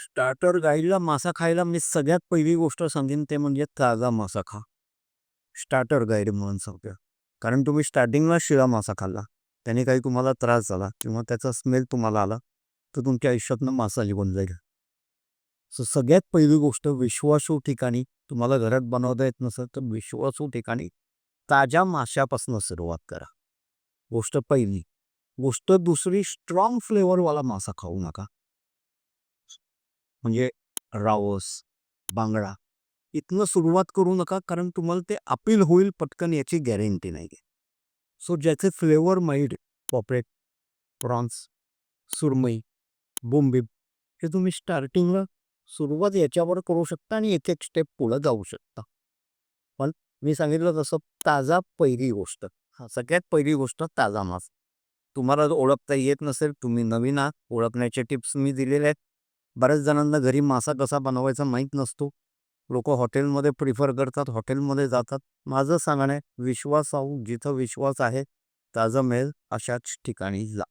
Starter गाईडला मासा खायला मी सगळ्यात पहिली गोष्ट सांगेन ते म्हणजे ताजा मासा खा. स्टार्टर गाईड म्हणून सांगतो कारण तुम्ही स्टार्टिंगला शिळा मासा खाल्ला. त्याने काही तुम्हाला त्रास झाला किंवा त्याचा स्मेल तुम्हाला आला तर तुमच्या आयुष्यातनं मासा निघून जाईल. सो सगळ्यात पहिली गोष्ट विश्वासू ठिकाणी तुम्हाला घरात बनवता येत नसेल तर विश्वासू ठिकाणी ताज्या माशापासून सुरुवात करा. गोष्ट पहिली. गोष्ट दुसरी स्ट्रॉंग फ्लेवरवाला मासा खाऊ नका. म्हणजे रावस बांगडा इथनं सुरुवात करू नका कारण तुम्हाला ते अपील होईल पटकन याची गॅरंटी नाही. आहे सो ज्याचे फ्लेवर माईड पॉपरेट प्रॉन्स सुरमई बोंबीब हे तुम्ही स्टार्टिंगला सुरुवात याच्यावर करू शकता आणि एक एक स्टेप पुढं जाऊ शकता. पण मी सांगितलं तसं ताजा पहिली गोष्ट हा सगळ्यात पहिली गोष्ट ताजा मासा. तुम्हाला जर ओळखता येत नसेल तुम्ही नवीन आहात ओळखण्याचे टिप्स मी दिलेले आहेत. बऱ्याच जणांना घरी मासा कसा बनवायचा माहीत नसतो. लोक हॉटेलमध्ये प्रिफर करतात हॉटेलमध्ये जातात. माझं सांगणं आहे विश्वास आहो जिथं विश्वास आहे ताजं मिळेल अशाच ठिकाणी जा.